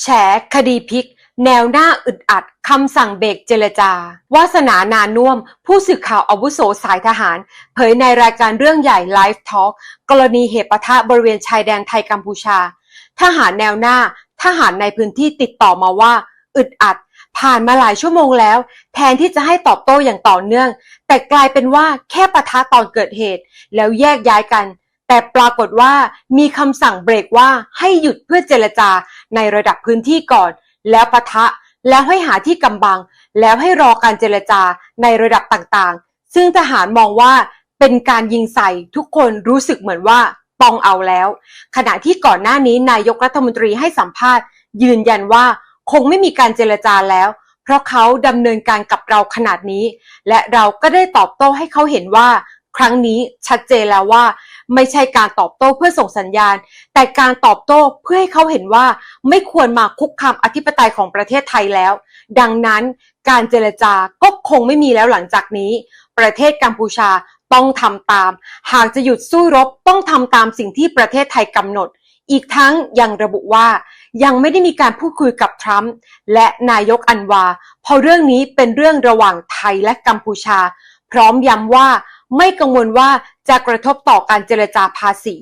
แฉคดีพิก แนวหน้าอึดอัดคำสั่งเบรกเจรจา วาสนานานุ่วม ผู้สื่อข่าวอาวุโสสายทหาร เผยในรายการเรื่องใหญ่ไลฟ์ทอ l k กรณีเหตุปะทะบริเวณชายแดนไทยกัมพูชา ทหารแนวหน้า ทหารในพื้นที่ติดต่อมาว่า อึดอัด ผ่านมาหลายชั่วโมงแล้ว แทนที่จะให้ตอบโต้อย่างต่อเนื่อง แต่กลายเป็นว่าแค่ปะทะตอนเกิดเหตุ แล้วแยกย้ายกัน แต่ปรากฏว่ามีคำสั่งเบรกว่าให้หยุดเพื่อเจรจาในระดับพื้นที่ก่อน แล้วปะทะแล้วให้หาที่กำบัง แล้วให้รอการเจรจาในระดับต่างๆ ซึ่งทหารมองว่าเป็นการยิงใส่ทุกคนรู้สึกเหมือนว่าตองเอาแล้ว ขณะที่ก่อนหน้านี้นายกรัฐมนตรีให้สัมภาษณ์ ยืนยันว่าคงไม่มีการเจรจาแล้ว เพราะเขาดำเนินการกับเราขนาดนี้ และเราก็ได้ตอบโต้ให้เขาเห็นว่า ครั้งนี้ชัดเจนแล้วว่า ไม่ใช่การตอบโต้เพื่อส่งสัญญาณ แต่การตอบโต้เพื่อให้เขาเห็นว่าไม่ควรมาคุกคามอธิปไตยของประเทศไทยแล้ว ดังนั้นการเจรจาก็คงไม่มีแล้วหลังจากนี้ ประเทศกัมพูชาต้องทำตาม หากจะหยุดสู้รบต้องทำตามสิ่งที่ประเทศไทยกำหนด อีกทั้งยังระบุว่า ยังไม่ได้มีการพูดคุยกับทรัมป์และนายกอันวา เพราะเรื่องนี้เป็นเรื่องระหว่างไทยและกัมพูชา พร้อมย้ำว่า ไม่กังวลว่าจะกระทบต่อการเจรจาภาษี